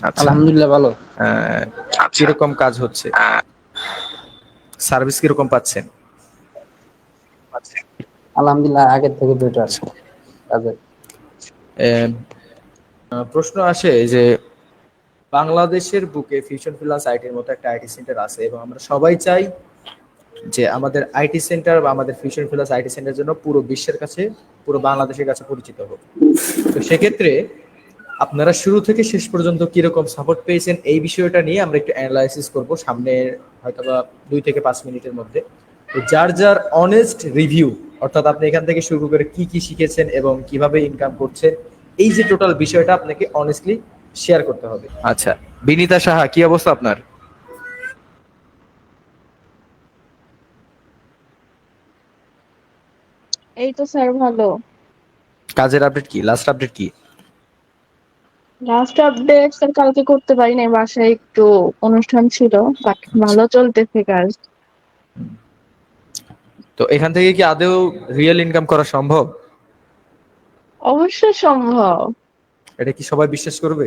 আচ্ছা। আলহামদুলিল্লাহ ভালো। আহ, কীরকম কাজ হচ্ছে? সার্ভিস কীরকম পাচ্ছেন? আলহামদুলিল্লাহ আগের থেকে বেটার কাজে এম, আহ, প্রশ্ন আসে যে বাংলাদেশের বুকে ফিউশন ফিলান্স আইটির মতো একটা আইটি সেন্টার আছে এবং আমরা সবাই চাই যে আমাদের আইটি সেন্টার বা আমাদের ফিউশন ফিলান্স আইটি সেন্টার জন্য পুরো বিশ্বের কাছে পুরো বাংলাদেশের কাছে পরিচিত হোক। তো সেক্ষেত্রে আপনারা শুরু থেকে শেষ পর্যন্ত কীরকম সাপোর্ট পেয়েছেন এই বিষয়টা নিয়ে আমরা একটু অ্যানালাইসিস করব সামনের হয়তোবা দুই থেকে পাঁচ মিনিটের মধ্যে। তো যার যার অনেস্ট রিভিউ অর্থাৎ আপনি এখান থেকে শুরু করে কি কি শিখেছেন এবং কীভাবে ইনকাম করছেন এই যে টোটাল বিষয়টা আপনাকে অনেস্টলি শেয়ার করতে হবে। আচ্ছা বিনীতা সাহা কি অবস্থা আপনার? এই তো স্যার ভালো। কাজের আপডেট কি? লাস্ট আপডেট কি? লাস্ট আপডেট স্যার কালকে করতে পারি নাই বাসায় একটু অনুষ্ঠান ছিল ভালো চলতেছে কাজ তো এখান থেকে কি আদৌ রিয়েল ইনকাম করা সম্ভব? অবশ্যই সম্ভব। এটা কি সবাই বিশ্বাস করবে?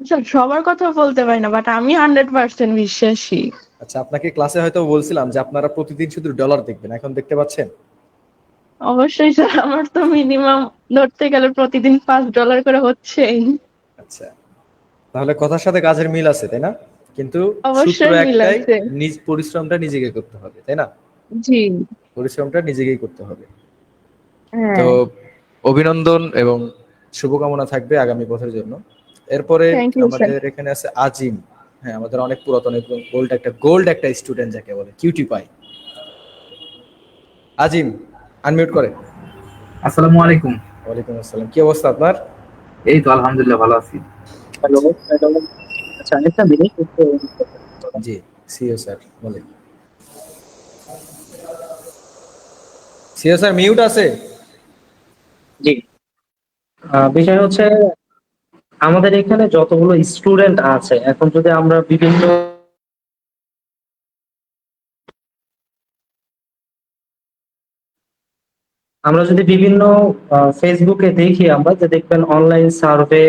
স্যার সবার কথা বলতে পারি না বাট আমি হান্ড্রেড পার্সেন্ট বিশ্বাসী। আচ্ছা আপনাকে ক্লাসে হয়তো বলছিলাম যে আপনারা প্রতিদিন শুধু ডলার দেখবেন এখন দেখতে পাচ্ছেন? অবশ্যই স্যার আমার তো মিনিমাম ধরতে গেলে প্রতিদিন পাঁচ ডলার করে হচ্ছেই। আচ্ছা। তাহলে কথার সাথে কাজের মিল আছে তাই না? কিন্তু সূত্র একটাই নিজ পরিশ্রমটা নিজেকে করতে হবে তাই না? জি। পরিশ্রমটা নিজেকেই করতে হবে। হ্যাঁ। তো অভিনন্দন এবং শুভকামনা থাকবে আগামী বছরের জন্য। এরপরে. আমাদের এখানে আছে আজিম। হ্যাঁ আমাদের অনেক পুরাতন এবং গোল্ড একটা গোল্ড একটা স্টুডেন্ট যাকে বলে কিউটি পাই আজিম। আনমিউট করে। আসসালামু আলাইকুম। ওয়ালাইকুম আসসালাম। কি অবস্থা আপনার? এই তো আলহামদুলিল্লাহ ভালো আছি। হ্যালো আচ্ছা একটা মিনিট জি সিও স্যার বলেন। সিও স্যার মিউট আছে? জি। বিষয় হচ্ছে আমাদের এখানে যতগুলো স্টুডেন্ট আছে এখন যদি আমরা বিভিন্ন আমরা যদি বিভিন্ন ফেসবুকে দেখি আমরা, যে দেখবেন অনলাইন সার্ভে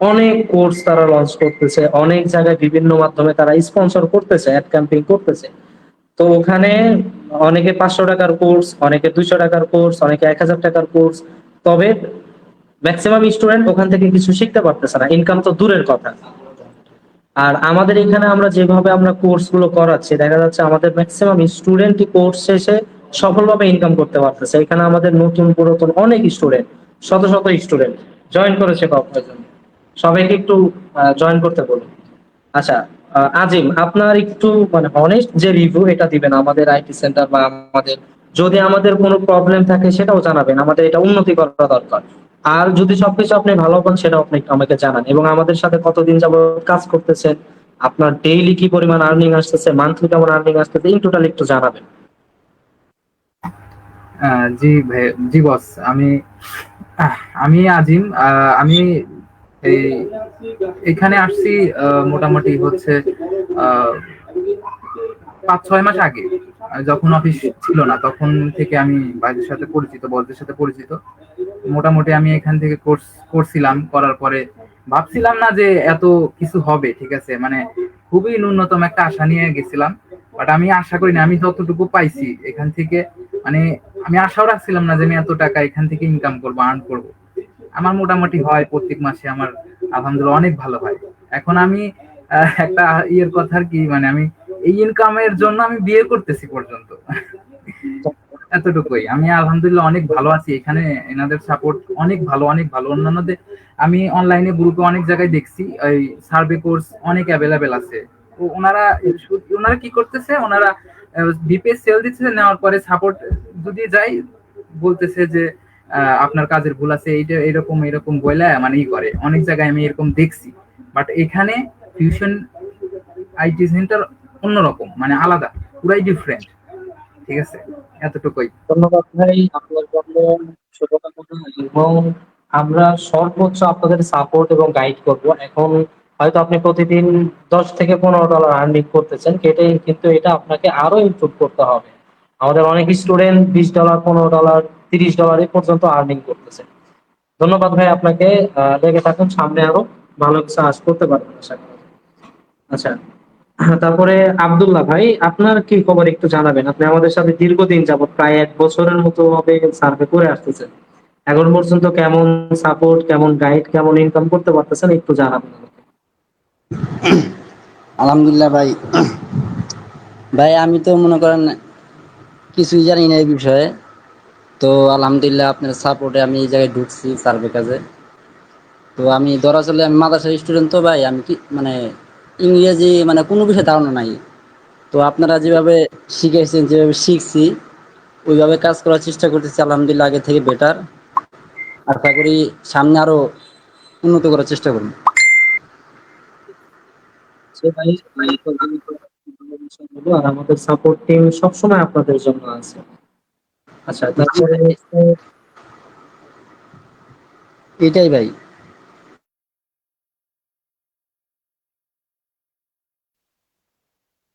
অনেক কোর্স তারা লঞ্চ করতেছে, অনেক জায়গায় বিভিন্ন মাধ্যমে তারা স্পন্সর করতেছে অ্যাড ক্যাম্পিং করতেছে। তো ওখানে অনেকে পাঁচশো টাকার কোর্স অনেকে দুইশো টাকার কোর্স অনেকে এক হাজার টাকার কোর্স তবে ম্যাক্সিমাম স্টুডেন্ট ওখান থেকে কিছু শিখতে পারতেছে না ইনকাম তো দূরের কথা। আর আমাদের এখানে আমরা যেভাবে আমরা কোর্সগুলো করাচ্ছি, দেখা যাচ্ছে আমাদের ম্যাক্সিমাম স্টুডেন্টই কোর্স শেষে সফলভাবে ইনকাম করতে পারতেছে। এখানে আমাদের নতুন পুরাতন অনেক স্টুডেন্ট শত শত স্টুডেন্ট জয়েন করেছে জন্য। সবাইকে একটু জয়েন করতে বলুন। আচ্ছা আজিম, আপনার একটু মানে অনেস্ট যে রিভিউ এটা দিবেন আমাদের আইটি সেন্টার বা আমাদের, যদি আমাদের কোনো প্রবলেম থাকে সেটাও জানাবেন। আমাদের এটা উন্নতি করা দরকার। আর যদি সবকিছু আপনি ভালো পান, সেটাও আপনি আমাকে জানান। এবং আমাদের সাথে কতদিন যাব কাজ করতেছেন, আপনার ডেইলি কি পরিমাণ আর্নিং আসতেছে মান্থলি কেমন আর্নিং আসতেছে ইন টোটাল একটু জানাবেন। জি ভাই, জি বস আমি আমি আজিম আমি এই এখানে আসছি মোটামুটি হচ্ছে পাঁচ, ছয় মাস আগে। যখন অফিস ছিল না, তখন থেকে আমি বাইরের সাথে পরিচিত বসদের সাথে পরিচিত। মোটামুটি আমি এখান থেকে কোর্স করছিলাম, করার পরে ভাবছিলাম না যে এত কিছু হবে, ঠিক আছে? মানে খুবই ন্যূনতম একটা আশা নিয়ে গেছিলাম বাট আমি আশা করিনি, আমি যতটুকু পাইছি এখান থেকে মানে আমি আশাও রাখছিলাম না যে আমি এত টাকা এখান থেকে ইনকাম করব আর্ন করব। আমার মোটামুটি হয় প্রত্যেক মাসে আমার আলহামদুলিল্লাহ অনেক ভালো হয়। এখন আমি একটা ইয়ের কথা আর কি মানে আমি এই ইনকামের জন্য আমি বিয়ে করতেছি পর্যন্ত। এতটুকুই। আমি আলহামদুলিল্লাহ অনেক ভালো আছি। এখানে এনাদের সাপোর্ট অনেক ভালো অনেক ভালো। অন্যান্যদের, আমি অনলাইনে গ্রুপে অনেক জায়গায় দেখছি। ওই সার্ভে কোর্স অনেক অ্যাভেলেবেল আছে। ওনারা ওনারা কি করতেছে? ওনারা বিপিএস সেল দিচ্ছে নেওয়ার পরে সাপোর্ট যদি যাই, বলতেছে যে আপনার কাজের ভুল আছে, এইটা এরকম এরকম বলে মানে ই করে। অনেক জায়গায় আমি এরকম দেখছি। বাট এখানে ফিউশন আইটি সেন্টার অন্যরকম মানে আলাদা, পুরাই ডিফারেন্ট ঠিক আছে? এতটুকুই। ধন্যবাদ ভাই, আপনার জন্য শুভকামনা, এবং আমরা সর্বোচ্চ আপনাদের সাপোর্ট এবং গাইড করব। এখন হয়তো আপনি প্রতিদিন দশ থেকে পনেরো ডলার আর্নিং করতেছেন, কেটে কিন্তু এটা আপনাকে আরও ইমপ্রুভ করতে হবে। আমাদের অনেক স্টুডেন্ট বিশ ডলার পনেরো ডলার তিরিশ ডলার এই পর্যন্ত আর্নিং করতেছে। ধন্যবাদ ভাই আপনাকে। লেগে থাকুন, সামনে আরও ভালো কিছু আশ করতে পারবেন আশা করি। আচ্ছা তারপরে আব্দুল্লাহ ভাই, আপনার কি খবর একটু জানাবেন? আপনি আমাদের সাথে দীর্ঘদিন যাবত প্রায় এক বছরের মতো হবে সার্ভে করে আসতেছেন। এখন পর্যন্ত কেমন সাপোর্ট কেমন গাইড কেমন ইনকাম করতে পারতেছেন একটু জানাবেন। আলহামদুলিল্লাহ ভাই। ভাই, আমি তো মনে করেন কিছুই জানি না এই বিষয়ে। তো আলহামদুলিল্লাহ আপনার সাপোর্টে আমি এই জায়গায় ঢুকছি সার্ভে কাজে। তো আমি দরাচলে আমি মাদ্রাসার স্টুডেন্ট তো ভাই, আমি কি মানে ইংরেজি মানে কোনো বিষয়ে ধারণা নাই। তো আপনারা যেভাবে শিখেছেন যেভাবে শিখছি, ওইভাবে কাজ করার চেষ্টা করতেছি, আলহামদুলিল্লাহ আগে থেকে বেটার আশা করি সামনে আরও উন্নত করার চেষ্টা করব। সে ভাই ভাই হলো, আর আমাদের সাপোর্ট টিম সবসময় আপনাদের জন্য আছে। আচ্ছা তারপরে এটাই ভাই।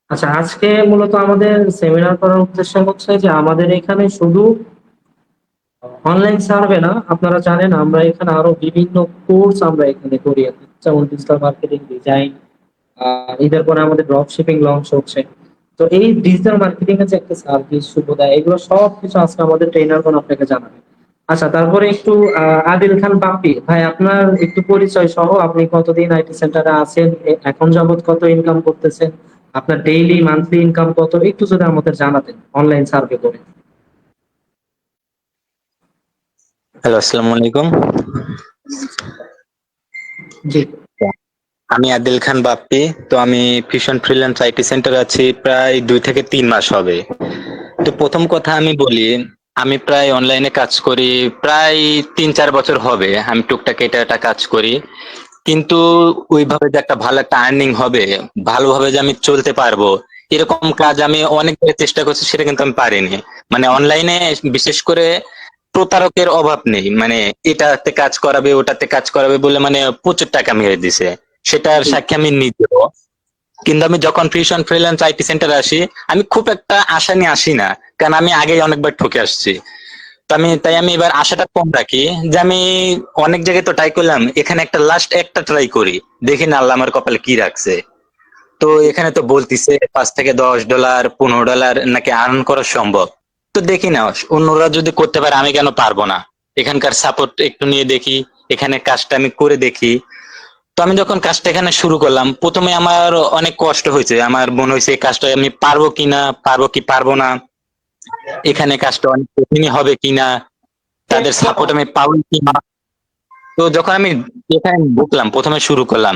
আচ্ছা আজকে মূলত আমাদের সেমিনার করার উদ্দেশ্য হচ্ছে যে আমাদের এখানে শুধু অনলাইন সার্ভে না আপনারা জানেন আমরা এখানে আরও বিভিন্ন কোর্স আমরা এখানে করি। যেমন ডিজিটাল মার্কেটিং ডিজাইন এদের পরে আমাদের ড্রপ শিপিং লঞ্চ হচ্ছে। তো এই ডিজিটাল মার্কেটিং এর যে একটা সার্ভিস সুবিধা এগুলো সব কিছু আজকে আমাদের ট্রেনারগণ আপনাকে জানাবে। আচ্ছা তারপরে একটু আদিল খান বাপ্পি ভাই আপনার একটু পরিচয় সহ আপনি কতদিন আইটি সেন্টারে আছেন এখন যাবত কত ইনকাম করতেছেন আপনার ডেইলি মান্থলি ইনকাম কত একটু যদি আমাদের জানাতেন অনলাইন সার্ভে করে। হ্যালো আসসালামু আলাইকুম। জি। আমি আদিল খান বাপ্পি। তো আমি ফিশন ফ্রিল্যান্স আইটি সেন্টার আছি, প্রায় দুই থেকে তিন মাস হবে। তো প্রথম কথা আমি বলি, আমি প্রায় অনলাইনে কাজ করি, প্রায় তিন চার বছর হবে আমি টুকটাক এটা একটা কাজ করি। কিন্তু ওইভাবে যে একটা ভালো একটা আর্নিং হবে, ভালোভাবে যে আমি চলতে পারব, এরকম কাজ আমি অনেক চেষ্টা করছি, সেটা কিন্তু আমি পারিনি। মানে অনলাইনে বিশেষ করে প্রতারকের অভাব নেই। মানে এটাতে কাজ করাবে, ওটাতে কাজ করাবে বলে মানে প্রচুর টাকা মেরে দিছে। সেটার সাক্ষী আমি নিজেও। কিন্তু আমি যখন ফিউশন ফ্রিল্যান্স আইটি সেন্টার আসি আমি খুব একটা আশা নিয়ে আসি না কারণ আমি আগেই অনেকবার ঠকে আসছি। তো আমি তাই আমি এবার আশাটা কম রাখি যে আমি অনেক জায়গায় তো ট্রাই করলাম এখানে একটা লাস্ট একটা ট্রাই করি দেখি না আল্লাহ আমার কপালে কি রাখছে। তো এখানে তো বলতিছে পাঁচ থেকে দশ ডলার পনেরো ডলার নাকি আর্ন করা সম্ভব। তো দেখি না অন্যরা যদি করতে পারে আমি কেন পারব না? এখানকার সাপোর্ট একটু নিয়ে দেখি এখানে কাজটা আমি করে দেখি। তো আমি যখন কাজটা এখানে শুরু করলাম, প্রথমে আমার অনেক কষ্ট হয়েছে। আমার মনে হয়েছে এই কাজটা আমি পারব কিনা, পারব কি পারব না, এখানে কাজটা অনেক কঠিনই হবে কিনা, তাদের সাপোর্ট আমি পাবো কিনা। তো যখন আমি এখানে ঢুকলাম, প্রথমে শুরু করলাম,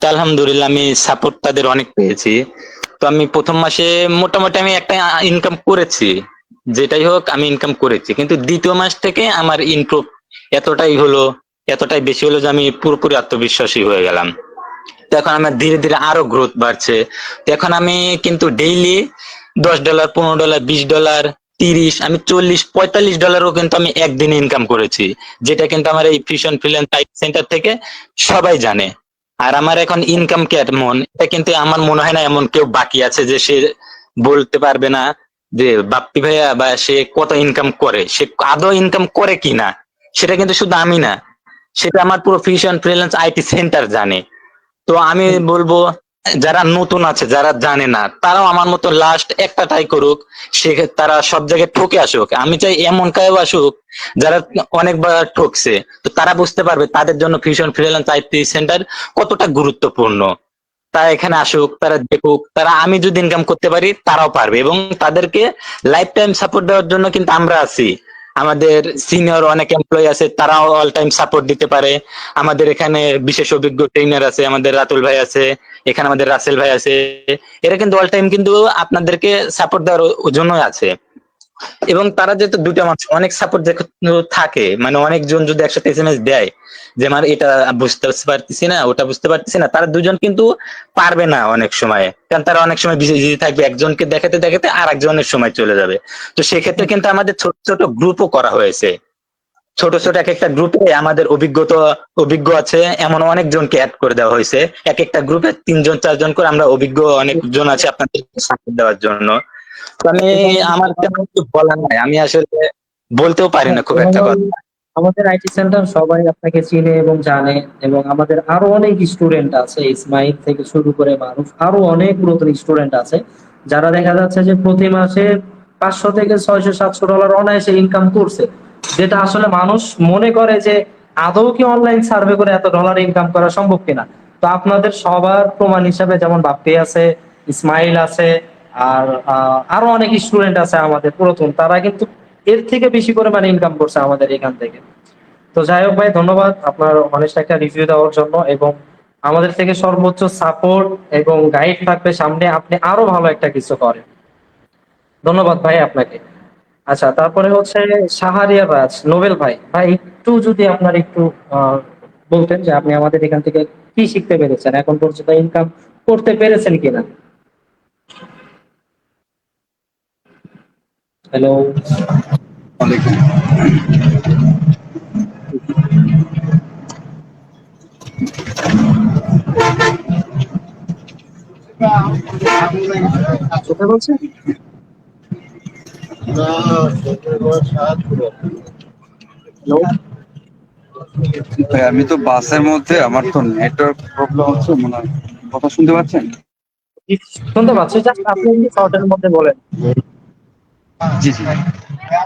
তো আলহামদুলিল্লাহ আমি সাপোর্ট তাদের অনেক পেয়েছি। তো আমি প্রথম মাসে মোটামুটি আমি একটা ইনকাম করেছি, যেটাই হোক আমি ইনকাম করেছি। কিন্তু দ্বিতীয় মাস থেকে আমার ইনপ্রুভ এতটাই হলো এতটাই বেশি হলো যে আমি পুরোপুরি আত্মবিশ্বাসী হয়ে গেলাম। এখন আমার ধীরে ধীরে আরও গ্রোথ বাড়ছে। এখন আমি কিন্তু ডেইলি দশ ডলার পনেরো ডলার বিশ ডলার তিরিশ, আমি চল্লিশ, পঁয়তাল্লিশ ডলারও কিন্তু আমি একদিনে ইনকাম করেছি। যেটা কিন্তু আমার এই ফিশন ফ্রিল্যান্স সেন্টার থেকে সবাই জানে। আর আমার এখন ইনকাম কেমন এটা কিন্তু আমার মনে হয় না এমন কেউ বাকি আছে যে সে বলতে পারবে না যে, বাপ্পি ভাইয়া বা সে কত ইনকাম করে, সে আদৌ ইনকাম করে কিনা? সেটা কিন্তু শুধু আমি না। সেটা আমার পুরো ফিশন ফ্রিল্যান্স আইটি সেন্টার জানে। তো আমি বলব যারা নতুন আছে যারা জানে না তারাও আমার মতো লাস্ট একটা ট্রাই করুক সে তারা সব জায়গায় ঠকে আসুক। আমি চাই এমন কেউ আসুক যারা অনেকবার ঠকছে। তো তারা বুঝতে পারবে তাদের জন্য ফিউশন ফ্রিল্যান্স আইটি সেন্টার কতটা গুরুত্বপূর্ণ। তারা এখানে আসুক তারা দেখুক তারা আমি যদি ইনকাম করতে পারি তারাও পারবে এবং তাদেরকে লাইফ টাইম সাপোর্ট দেওয়ার জন্য কিন্তু আমরা আছি। আমাদের সিনিয়র অনেক এমপ্লয়ি আছে, তারাও অল টাইম সাপোর্ট দিতে পারে। আমাদের এখানে বিশেষ অভিজ্ঞ ট্রেনার আছে, আমাদের রাতুল ভাই আছে, এখানে আমাদের রাসেল ভাই আছে। এরা কিন্তু অল টাইম কিন্তু আপনাদেরকে সাপোর্ট দেওয়ার জন্য আছে। এবং তারা যেহেতু দুটা মানুষ, অনেক সাপোর্ট থাকে মানে অনেকজন যদি একসাথে এসএমএস দেয়, যে আমার এটা বুঝতে পারতেছি না, ওটা বুঝতে পারতেছি না, তারা দুজন কিন্তু পারবে না অনেক সময়। কারণ তারা অনেক সময় বিজি থাকবে, একজনকে দেখাতে দেখাতে আর একজনের সময় চলে যাবে। তো সেক্ষেত্রে কিন্তু আমাদের ছোট ছোট গ্রুপও করা হয়েছে। ছোট ছোট এক একটা গ্রুপে আমাদের অভিজ্ঞতা, অভিজ্ঞ আছে, এমন অনেকজনকে অ্যাড করে দেওয়া হয়েছে। এক একটা গ্রুপে তিনজন, চারজন করে আমরা অভিজ্ঞ অনেকজন আছে আপনাদের সাপোর্ট দেওয়ার জন্য। আমি আমার তেমন কিছু বলার নাই। আমি আসলে বলতেও পারি না খুব একটা কথা। আমাদের আইটি সেন্টার সবাই আপনাকে চিনে এবং জানে এবং আমাদের আরও অনেক স্টুডেন্ট আছে ইসমাইল থেকে শুরু করে মানুষ আরও অনেক নতুন স্টুডেন্ট আছে যারা দেখা যাচ্ছে যে প্রতি মাসে পাঁচশো থেকে ছয়শো সাতশো ডলার অনায়াসে ইনকাম করছে যেটা আসলে মানুষ মনে করে যে আদৌ কি অনলাইন সার্ভে করে এত ডলার ইনকাম করা সম্ভব কিনা। তো আপনাদের সবার প্রমাণ হিসাবে যেমন বাপ্পি আছে ইসমাইল আছে আর আরও অনেক স্টুডেন্ট আছে আমাদের পুরাতন, তারা কিন্তু এর থেকে বেশি পরিমাণে ইনকাম করছে আমাদের এখান থেকে। তো যাই হোক ভাই, ধন্যবাদ আপনার অনেস্ট একটা রিভিউ দেওয়ার জন্য এবং আমাদের থেকে সর্বোচ্চ সাপোর্ট এবং গাইড থাকবে সামনে, আপনি আরও ভালো একটা কিছু করেন। ধন্যবাদ ভাই আপনাকে। আচ্ছা তারপরে হচ্ছে সাহারিয়া রাজ, নোবেল ভাই। ভাই, একটু যদি আপনার একটু বলতেন যে আপনি আমাদের এখান থেকে কি শিখতে পেরেছেন, এখন পর্যন্ত ইনকাম করতে পেরেছেন কিনা? হ্যালো কোথায় বলছেন? ভাই আমি তো বাসের মধ্যে আমার তো নেটওয়ার্ক প্রবলেম হচ্ছে মনে হয় কথা শুনতে পাচ্ছেন? শুনতে পাচ্ছি জাস্ট আপনি শর্টের মধ্যে বলেন। জি জি।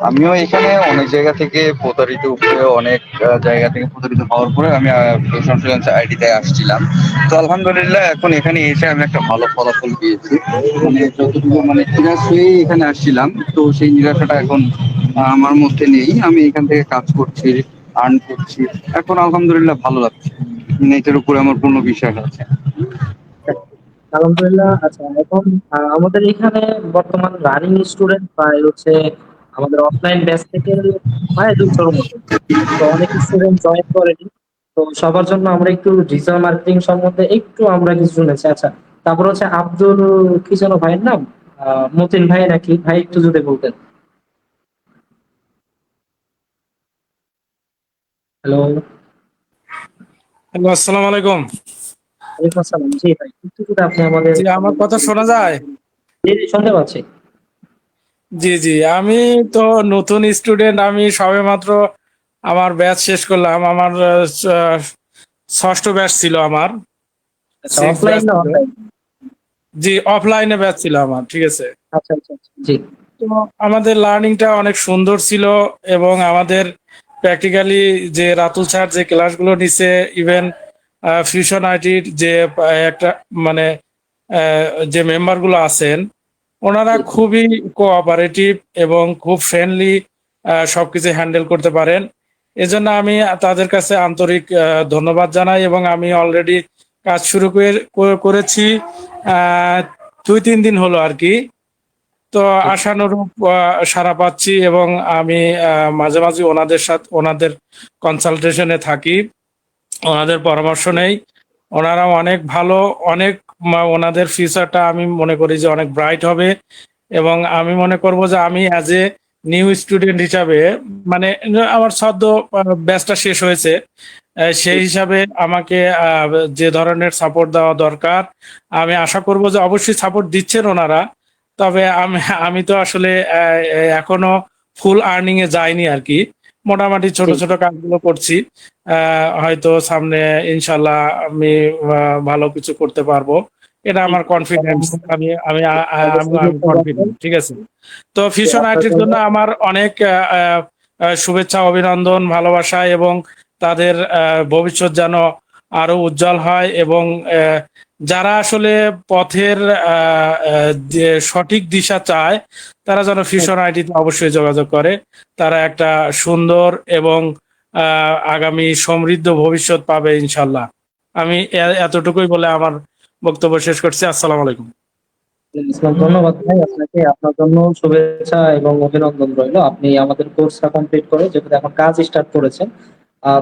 আমিও এখানে অনেক জায়গা থেকে প্রতারিত উপরে অনেক জায়গা থেকে প্রতারিত হওয়ার পরে আমি ফ্রিল্যান্স আইডিতে আসছিলাম। তো আলহামদুলিল্লাহ এখন এখানে এসে আমি একটা ভালো ফলাফল পেয়েছি। মানে যতটুকু মানে নিরাশ হয়ে এখানে আসছিলাম, তো সেই নিরাশাটা এখন আমার মধ্যে নেই। আমি এখান থেকে কাজ করছি আর্ন করছি। এখন আলহামদুলিল্লাহ ভালো লাগছে। নেটের উপরে আমার পূর্ণ বিশ্বাস আছে। আলহামদুলিল্লাহ আচ্ছা এখন আমাদের এখানে বর্তমান রানিং স্টুডেন্ট প্রায় হচ্ছে আমাদের অফলাইন ব্যাচ থেকে প্রায় দুশোর মতো। তো অনেক স্টুডেন্ট জয়েন করেনি। তো সবার জন্য আমরা একটু ডিজিটাল মার্কেটিং সম্বন্ধে একটু আমরা কিছু শুনেছি। আচ্ছা তারপর হচ্ছে আব্দুল কি যেন ভাইয়ের নাম? আহ, মতিন ভাই নাকি? ভাই একটু যদি বলতেন। হ্যালো হ্যালো আসসালামু আলাইকুম। ওয়ালাইকুম আসসালাম। জি ভাই একটু যদি আপনি আমাদের জি আমার কথা শোনা যায়? জি জি, শুনতে পাচ্ছি। জি জি আমি তো নতুন স্টুডেন্ট আমি সবে মাত্র আমার ব্যাচ শেষ করলাম। আমার ষষ্ঠ ব্যাচ ছিল আমার। আচ্ছা জি অফলাইনে ব্যাচ ছিল আমার ঠিক আছে? আচ্ছা আচ্ছা আচ্ছা, জি। তো আমাদের লার্নিংটা অনেক সুন্দর ছিল এবং আমাদের প্র্যাকটিক্যালি যে রাতুল স্যার যে ক্লাসগুলো নিছে ইভেন ফিউশন আইটির যে একটা মানে যে মেম্বারগুলো আছেন ওনারা খুবই কোঅপারেটিভ এবং খুব ফ্রেন্ডলি সবকিছু হ্যান্ডেল করতে পারেন। এজন্য আমি তাদের কাছে আন্তরিক ধন্যবাদ জানাই এবং আমি অলরেডি কাজ শুরু করে- করে- করেছি দুই তিন দিন হলো আর কি। তো আশানুরূপ আহ, সাড়া পাচ্ছি এবং আমি মাঝে মাঝে ওনাদের সাথে ওনাদের কনসালটেশনে থাকি। ওনাদের পরামর্শ নেই। ওনারা অনেক ভালো, অনেক ওনাদের ফিউচারটা আমি মনে করি যে অনেক ব্রাইট হবে এবং আমি মনে করব যে আমি অ্যাজ এ নিউ স্টুডেন্ট হিসাবে মানে আমার সদ্য ব্যাচটা শেষ হয়েছে সেই হিসাবে আমাকে যে ধরনের সাপোর্ট দেওয়া দরকার, আমি আশা করব যে অবশ্যই সাপোর্ট দিচ্ছেন ওনারা, তবে আমি আমি তো আসলে এখনও ফুল আর্নিং এ যাইনি আর কি। মোটামুটি ছোট ছোট কাজগুলো করছি। হয়তো সামনে ইনশাল্লাহ আমি ভালো কিছু করতে পারব। এটা আমার কনফিডেন্স আমি আমি কনফিডেন্ট ঠিক আছে? তো ফিউশন আইটির জন্য আমার অনেক শুভেচ্ছা অভিনন্দন ভালোবাসা এবং তাদের আহ, ভবিষ্যৎ যেন আরও উজ্জ্বল হয় এবং আহ, যারা আসলে পথের যে সঠিক দিশা চায়, তারা যেন ফিউশন আইটিতে অবশ্যই যোগাযোগ করে। তারা একটা সুন্দর এবং আগামী সমৃদ্ধ ভবিষ্যৎ পাবে ইনশাল্লাহ। আমি এতটুকুই বলে আমার বক্তব্য শেষ করছি। আসসালামু আলাইকুম। ধন্যবাদ ভাই। আপনাকে আপনার জন্য শুভেচ্ছা এবং অভিনন্দন রইল। আপনি আমাদের কোর্সটা কমপ্লিট করে যেহেতু এখন কাজ স্টার্ট করেছেন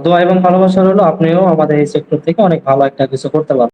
দোয়া এবং ভালোবাসা রইল। আপনিও আমাদের এই সেক্টর থেকে অনেক ভালো একটা কিছু করতে পারবেন।